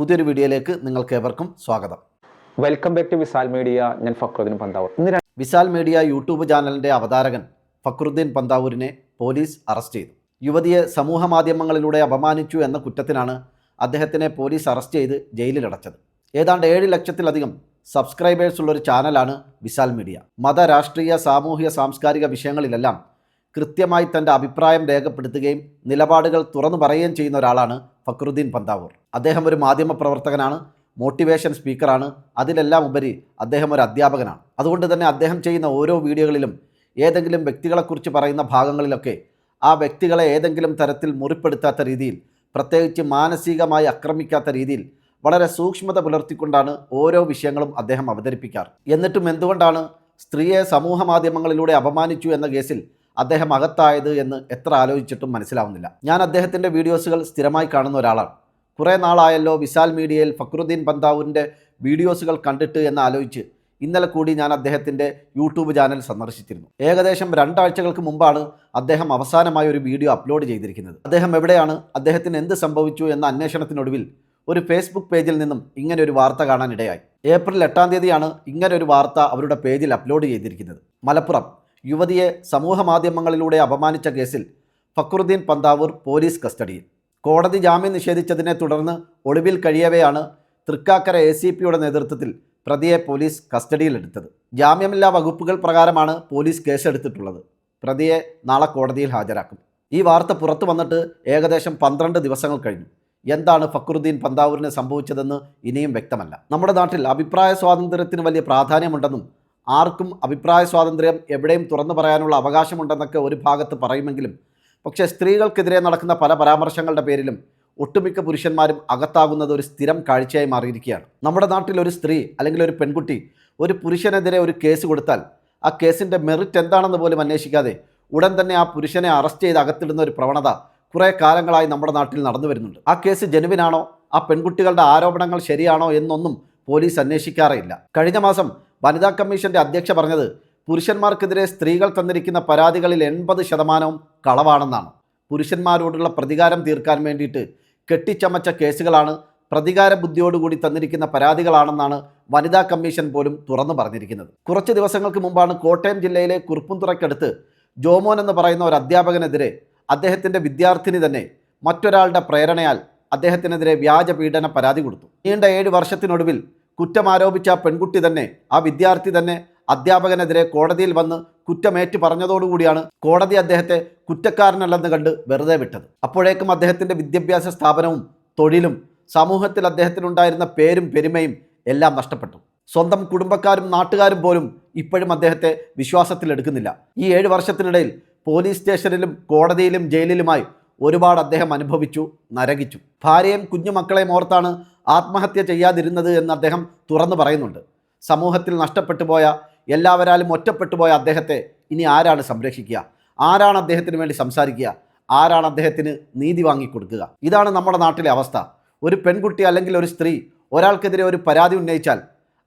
പുതിയൊരു വീഡിയോയിലേക്ക് നിങ്ങൾക്ക് ഏവർക്കും സ്വാഗതം. Welcome back to Visal media ഞാൻ ഫക്രുദ്ദീൻ പന്താവൂർ. ഇന്ന് വിശാൽ മീഡിയ യൂട്യൂബ് ചാനലിന്റെ അവതാരകൻ ഫക്രുദ്ദീൻ പന്താവൂരിനെ പോലീസ് അറസ്റ്റ് ചെയ്തു. യുവതിയെ സമൂഹ മാധ്യമങ്ങളിലൂടെ അപമാനിച്ചു എന്ന കുറ്റത്തിനാണ് അദ്ദേഹത്തിനെ പോലീസ് അറസ്റ്റ് ചെയ്ത് ജയിലിലടച്ചത്. ഏതാണ്ട് ഏഴ് ലക്ഷത്തിലധികം സബ്സ്ക്രൈബേഴ്സ് ഉള്ളൊരു ചാനലാണ് വിശാൽ മീഡിയ. മത രാഷ്ട്രീയ സാമൂഹിക സാംസ്കാരിക വിഷയങ്ങളിലെല്ലാം കൃത്യമായി തന്റെ അഭിപ്രായം രേഖപ്പെടുത്തുകയും നിലപാടുകൾ തുറന്നു പറയുകയും ചെയ്യുന്ന ഒരാളാണ് ഫക്രുദ്ദീൻ പന്താവൂർ. അദ്ദേഹം ഒരു മാധ്യമ പ്രവർത്തകനാണ് മോട്ടിവേഷൻ സ്പീക്കറാണ് അതിലെല്ലാം ഉപരി അദ്ദേഹം ഒരു അധ്യാപകനാണ്. അതുകൊണ്ട് തന്നെ അദ്ദേഹം ചെയ്യുന്ന ഓരോ വീഡിയോകളിലും ഏതെങ്കിലും വ്യക്തികളെക്കുറിച്ച് പറയുന്ന ഭാഗങ്ങളിലൊക്കെ ആ വ്യക്തികളെ ഏതെങ്കിലും തരത്തിൽ മുറിപ്പെടുത്താത്ത രീതിയിൽ പ്രത്യേകിച്ച് മാനസികമായി ആക്രമിക്കാത്ത രീതിയിൽ വളരെ സൂക്ഷ്മത പുലർത്തിക്കൊണ്ടാണ് ഓരോ വിഷയങ്ങളും അദ്ദേഹം അവതരിപ്പിക്കാറ്. എന്നിട്ടും എന്തുകൊണ്ടാണ് സ്ത്രീയെ സമൂഹ മാധ്യമങ്ങളിലൂടെ അപമാനിച്ചു എന്ന കേസിൽ അദ്ദേഹം അകത്തായത് എന്ന് എത്ര ആലോചിച്ചിട്ടും മനസ്സിലാവുന്നില്ല. ഞാൻ അദ്ദേഹത്തിന്റെ വീഡിയോസുകൾ സ്ഥിരമായി കാണുന്ന ഒരാളാണ്. കുറേ നാളായല്ലോ വിശാൽ മീഡിയയിൽ ഫക്രുദ്ദീൻ പന്താവൂരിന്റെ വീഡിയോസുകൾ കണ്ടിട്ട് എന്ന് ആലോചിച്ച് ഇന്നലെ കൂടി ഞാൻ അദ്ദേഹത്തിന്റെ യൂട്യൂബ് ചാനൽ സന്ദർശിച്ചിരുന്നു. ഏകദേശം രണ്ടാഴ്ചകൾക്ക് മുമ്പാണ് അദ്ദേഹം അവസാനമായി ഒരു വീഡിയോ അപ്ലോഡ് ചെയ്തിരിക്കുന്നത്. അദ്ദേഹം എവിടെയാണ്? അദ്ദേഹത്തിന് എന്ത് സംഭവിച്ചു എന്ന അന്വേഷണത്തിനൊടുവിൽ ഒരു ഫേസ്ബുക്ക് പേജിൽ നിന്നും ഇങ്ങനെ ഒരു വാർത്ത കാണാനിടയായി. ഏപ്രിൽ എട്ടാം തീയതിയാണ് ഇങ്ങനെ ഒരു വാർത്ത അവരുടെ പേജിൽ അപ്ലോഡ് ചെയ്തിരിക്കുന്നത്. മലപ്പുറം. യുവതിയെ സമൂഹ മാധ്യമങ്ങളിലൂടെ അപമാനിച്ച കേസിൽ ഫക്രുദ്ദീൻ പന്താവൂർ പോലീസ് കസ്റ്റഡിയിൽ. കോടതി ജാമ്യം നിഷേധിച്ചതിനെ തുടർന്ന് ഒളിവിൽ കഴിയവെയാണ് തൃക്കാക്കര എ സി പിയുടെ നേതൃത്വത്തിൽ പ്രതിയെ പോലീസ് കസ്റ്റഡിയിലെടുത്തത്. ജാമ്യമില്ലാ വകുപ്പുകൾ പ്രകാരമാണ് പോലീസ് കേസെടുത്തിട്ടുള്ളത്. പ്രതിയെ നാളെ കോടതിയിൽ ഹാജരാക്കും. ഈ വാർത്ത പുറത്തു വന്നിട്ട് ഏകദേശം പന്ത്രണ്ട് ദിവസങ്ങൾ കഴിഞ്ഞു. എന്താണ് ഫക്രുദ്ദീൻ പന്താവൂരിന് സംഭവിച്ചതെന്ന് ഇനിയും വ്യക്തമല്ല. നമ്മുടെ നാട്ടിൽ അഭിപ്രായ സ്വാതന്ത്ര്യത്തിന് വലിയ പ്രാധാന്യമുണ്ടെന്നും ആർക്കും അഭിപ്രായ സ്വാതന്ത്ര്യം എവിടെയും തുറന്നു പറയാനുള്ള അവകാശമുണ്ടെന്നൊക്കെ ഒരു ഭാഗത്ത് പറയുമെങ്കിലും പക്ഷേ സ്ത്രീകൾക്കെതിരെ നടക്കുന്ന പല പരാമർശങ്ങളുടെ പേരിലും ഒട്ടുമിക്ക പുരുഷന്മാരും അകത്താകുന്നത് ഒരു സ്ഥിരം കാഴ്ചയായി മാറിയിരിക്കുകയാണ്. നമ്മുടെ നാട്ടിൽ ഒരു സ്ത്രീ അല്ലെങ്കിൽ ഒരു പെൺകുട്ടി ഒരു പുരുഷനെതിരെ ഒരു കേസ് കൊടുത്താൽ ആ കേസിന്റെ മെറിറ്റ് എന്താണെന്ന് പോലും അന്വേഷിക്കാതെ ഉടൻ തന്നെ ആ പുരുഷനെ അറസ്റ്റ് ചെയ്ത് അകത്തിടുന്ന ഒരു പ്രവണത കുറേ കാലങ്ങളായി നമ്മുടെ നാട്ടിൽ നടന്നു വരുന്നുണ്ട്. ആ കേസ് ജനുവിനാണോ? ആ പെൺകുട്ടികളുടെ ആരോപണങ്ങൾ ശരിയാണോ എന്നൊന്നും പോലീസ് അന്വേഷിക്കാറേയില്ല കഴിഞ്ഞ മാസം വനിതാ കമ്മീഷന്റെ അധ്യക്ഷ പറഞ്ഞത് പുരുഷന്മാർക്കെതിരെ സ്ത്രീകൾ തന്നിരിക്കുന്ന പരാതികളിൽ എൺപത് ശതമാനവും കളവാണെന്നാണ്. പുരുഷന്മാരോടുള്ള പ്രതികാരം തീർക്കാൻ വേണ്ടിയിട്ട് കെട്ടിച്ചമച്ച കേസുകളാണ് പ്രതികാര ബുദ്ധിയോടുകൂടി തന്നിരിക്കുന്ന പരാതികളാണെന്നാണ് വനിതാ കമ്മീഷൻ പോലും തുറന്നു പറഞ്ഞിരിക്കുന്നത്. കുറച്ച് ദിവസങ്ങൾക്ക് മുമ്പാണ് കോട്ടയം ജില്ലയിലെ കുറുപ്പുംതുറയ്ക്കടുത്ത് ജോമോൻ എന്ന് പറയുന്ന ഒരു അധ്യാപകനെതിരെ അദ്ദേഹത്തിന്റെ വിദ്യാർത്ഥിനി തന്നെ മറ്റൊരാളുടെ പ്രേരണയാൽ അദ്ദേഹത്തിനെതിരെ വ്യാജ പീഡന പരാതി കൊടുത്തു. നീണ്ട ഏഴ് വർഷത്തിനൊടുവിൽ കുറ്റമാരോപിച്ച പെൺകുട്ടി തന്നെ ആ വിദ്യാർത്ഥി തന്നെ അധ്യാപകനെതിരെ കോടതിയിൽ വന്ന് കുറ്റമേറ്റു പറഞ്ഞതോടുകൂടിയാണ് കോടതി അദ്ദേഹത്തെ കുറ്റക്കാരനല്ലെന്ന് കണ്ട് വെറുതെ വിട്ടത്. അപ്പോഴേക്കും അദ്ദേഹത്തിന്റെ വിദ്യാഭ്യാസ സ്ഥാപനവും തൊഴിലും സമൂഹത്തിൽ അദ്ദേഹത്തിനുണ്ടായിരുന്ന പേരും പെരുമയും എല്ലാം നഷ്ടപ്പെട്ടു. സ്വന്തം കുടുംബക്കാരും നാട്ടുകാരും പോലും ഇപ്പോഴും അദ്ദേഹത്തെ വിശ്വാസത്തിലെടുക്കുന്നില്ല ഈ ഏഴ് വർഷത്തിനിടയിൽ പോലീസ് സ്റ്റേഷനിലും കോടതിയിലും ജയിലിലുമായി ഒരുപാട് അദ്ദേഹം അനുഭവിച്ചു നരകിച്ചു. ഭാര്യയും കുഞ്ഞുമക്കളെയും ഓർത്താണ് ആത്മഹത്യ ചെയ്യാതിരുന്നത് എന്ന് അദ്ദേഹം തുറന്നു പറയുന്നുണ്ട്. സമൂഹത്തിൽ നഷ്ടപ്പെട്ടു പോയ എല്ലാവരാലും ഒറ്റപ്പെട്ടു പോയ അദ്ദേഹത്തെ ഇനി ആരാണ് സംരക്ഷിക്കുക? ആരാണ് അദ്ദേഹത്തിന് വേണ്ടി സംസാരിക്കുക? ആരാണ് അദ്ദേഹത്തിന് നീതി വാങ്ങിക്കൊടുക്കുക ഇതാണ് നമ്മുടെ നാട്ടിലെ അവസ്ഥ. ഒരു പെൺകുട്ടി അല്ലെങ്കിൽ ഒരു സ്ത്രീ ഒരാൾക്കെതിരെ ഒരു പരാതി ഉന്നയിച്ചാൽ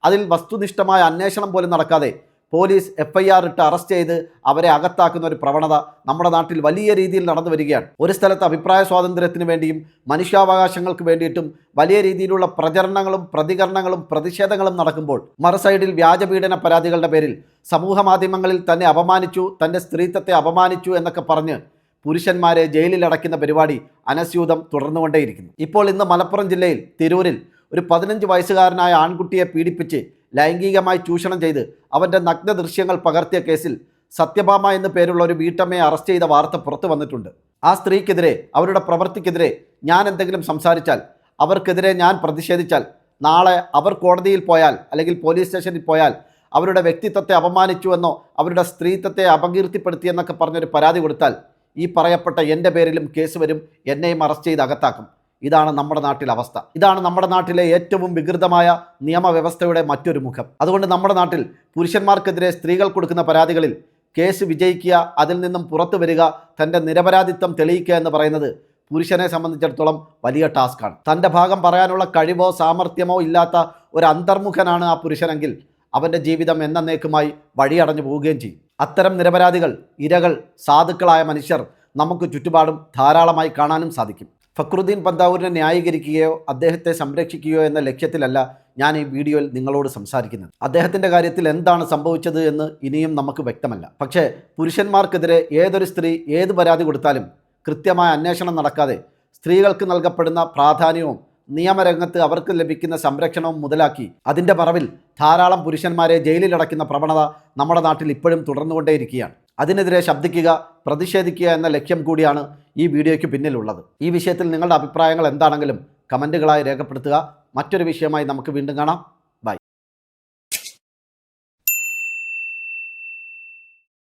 അതിൽ വസ്തുനിഷ്ഠമായ അന്വേഷണം പോലും നടക്കാതെ പോലീസ് എഫ് ഐ ആർ ഇട്ട് അറസ്റ്റ് ചെയ്ത് അവരെ അകത്താക്കുന്ന ഒരു പ്രവണത നമ്മുടെ നാട്ടിൽ വലിയ രീതിയിൽ നടന്നു വരികയാണ്. ഒരു സ്ഥലത്ത് അഭിപ്രായ സ്വാതന്ത്ര്യത്തിന് വേണ്ടിയും മനുഷ്യാവകാശങ്ങൾക്ക് വേണ്ടിയിട്ടും വലിയ രീതിയിലുള്ള പ്രചരണങ്ങളും പ്രതികരണങ്ങളും പ്രതിഷേധങ്ങളും നടക്കുമ്പോൾ മറുസൈഡിൽ വ്യാജപീഡന പരാതികളുടെ പേരിൽ സമൂഹ മാധ്യമങ്ങളിൽ തന്നെ അപമാനിച്ചു തന്റെ സ്ത്രീത്വത്തെ അപമാനിച്ചു എന്നൊക്കെ പറഞ്ഞ് പുരുഷന്മാരെ ജയിലിൽ അടയ്ക്കുന്ന പരിപാടി അനസ്യൂതം തുടർന്നുകൊണ്ടേയിരിക്കുന്നു. ഇപ്പോൾ ഇന്ന് മലപ്പുറം ജില്ലയിൽ തിരൂരിൽ ഒരു പതിനഞ്ച് വയസ്സുകാരനായ ആൺകുട്ടിയെ പീഡിപ്പിച്ച് ലൈംഗികമായി ചൂഷണം ചെയ്ത് അവന്റെ നഗ്ന ദൃശ്യങ്ങൾ പകർത്തിയ കേസിൽ സത്യഭാമ എന്നു പേരുള്ള ഒരു വീട്ടമ്മയെ അറസ്റ്റ് ചെയ്ത വാർത്ത പുറത്തു വന്നിട്ടുണ്ട്. ആ സ്ത്രീക്കെതിരെ അവരുടെ പ്രവൃത്തിക്കെതിരെ ഞാൻ എന്തെങ്കിലും സംസാരിച്ചാൽ അവർക്കെതിരെ ഞാൻ പ്രതിഷേധിച്ചാൽ നാളെ അവർ കോടതിയിൽ പോയാൽ അല്ലെങ്കിൽ പോലീസ് സ്റ്റേഷനിൽ പോയാൽ അവരുടെ വ്യക്തിത്വത്തെ അപമാനിച്ചുവെന്നോ അവരുടെ സ്ത്രീത്വത്തെ അപകീർത്തിപ്പെടുത്തിയെന്നൊക്കെ പറഞ്ഞൊരു പരാതി കൊടുത്താൽ ഈ പറയപ്പെട്ട എന്റെ പേരിലും കേസ് വരും എന്നെയും അറസ്റ്റ് ചെയ്ത് അകത്താക്കും. ഇതാണ് നമ്മുടെ നാട്ടിലെ അവസ്ഥ. ഇതാണ് നമ്മുടെ നാട്ടിലെ ഏറ്റവും വികൃതമായ നിയമവ്യവസ്ഥയുടെ മറ്റൊരു മുഖം. അതുകൊണ്ട് നമ്മുടെ നാട്ടിൽ പുരുഷന്മാർക്കെതിരെ സ്ത്രീകൾ കൊടുക്കുന്ന പരാതികളിൽ കേസ് വിജയിക്കുക അതിൽ നിന്നും പുറത്തു വരിക തന്റെ നിരപരാധിത്വം തെളിയിക്കുക എന്ന് പറയുന്നത് പുരുഷനെ സംബന്ധിച്ചിടത്തോളം വലിയ ടാസ്ക്കാണ്. തന്റെ ഭാഗം പറയാനുള്ള കഴിവോ സാമർഥ്യമോ ഇല്ലാത്ത ഒരു അന്തർമുഖനാണ് ആ പുരുഷനെങ്കിൽ അവന്റെ ജീവിതം എന്നേക്കുമായി വഴിയടഞ്ഞു പോവുകയും ചെയ്യും. അത്തരം നിരപരാധികൾ ഇരകൾ സാധുക്കളായ മനുഷ്യർ നമുക്ക് ചുറ്റുപാടും ധാരാളമായി കാണാനും സാധിക്കും. ഫക്രുദ്ദീൻ പന്താവൂരിനെ ന്യായീകരിക്കുകയോ അദ്ദേഹത്തെ സംരക്ഷിക്കുകയോ എന്ന ലക്ഷ്യത്തിലല്ല ഞാൻ ഈ വീഡിയോയിൽ നിങ്ങളോട് സംസാരിക്കുന്നത്. അദ്ദേഹത്തിന്റെ കാര്യത്തിൽ എന്താണ് സംഭവിച്ചത് എന്ന് ഇനിയും നമുക്ക് വ്യക്തമല്ല. പക്ഷേ പുരുഷന്മാർക്കെതിരെ ഏതൊരു സ്ത്രീ ഏത് പരാതി കൊടുത്താലും കൃത്യമായ അന്വേഷണം നടക്കാതെ സ്ത്രീകൾക്ക് നൽകപ്പെടുന്ന പ്രാധാന്യവും നിയമരംഗത്ത് അവർക്ക് ലഭിക്കുന്ന സംരക്ഷണവും മുതലാക്കി അതിന്റെ മറവിൽ ധാരാളം പുരുഷന്മാരെ ജയിലിലടയ്ക്കുന്ന പ്രവണത നമ്മുടെ നാട്ടിൽ ഇപ്പോഴും തുടർന്നുകൊണ്ടേയിരിക്കുകയാണ്. അതിനെതിരെ ശബ്ദിക്കുക പ്രതിഷേധിക്കുക എന്ന ലക്ഷ്യം കൂടിയാണ് ഈ വീഡിയോയ്ക്ക് പിന്നിലുള്ളത്. ഈ വിഷയത്തിൽ നിങ്ങളുടെ അഭിപ്രായങ്ങൾ എന്താണെങ്കിലും കമന്റുകളായി രേഖപ്പെടുത്തുക. മറ്റൊരു വിഷയമായി നമുക്ക് വീണ്ടും കാണാം.